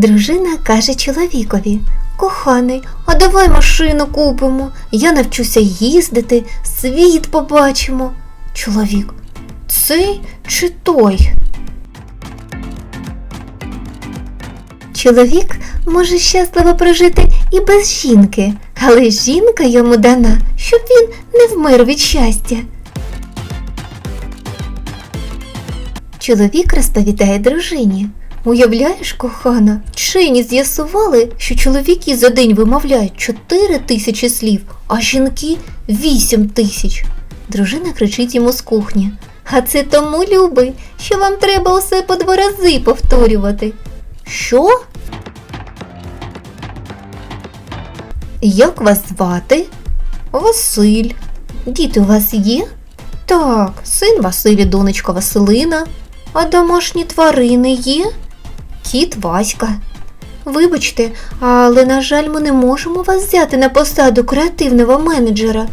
Дружина каже чоловікові: Коханий, а давай машину купимо. Я навчуся їздити, світ побачимо. Чоловік. Цей чи той? Чоловік може щасливо прожити і без жінки, але жінка йому дана, щоб він не вмер від щастя. Чоловік розповідає дружині. Уявляєш, кохана, вчені з'ясували, що чоловіки за день вимовляють 4 тисячі слів, а жінки 8 тисяч. Дружина кричить йому з кухні. А це тому, любий, що вам треба усе по два рази повторювати. Що? Як вас звати? Василь. Діти у вас є? Так, син Василь і донечка Василина. А домашні тварини є? Кіт Васька. Вибачте, але, на жаль, ми не можемо вас взяти на посаду креативного менеджера.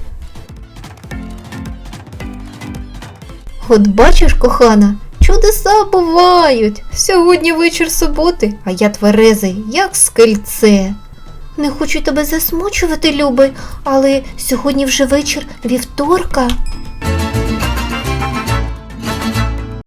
От бачиш, кохана, чудеса бувають. Сьогодні вечір суботи, а я тверезий, як скельце. Не хочу тебе засмучувати, любий, але сьогодні вже вечір вівторка.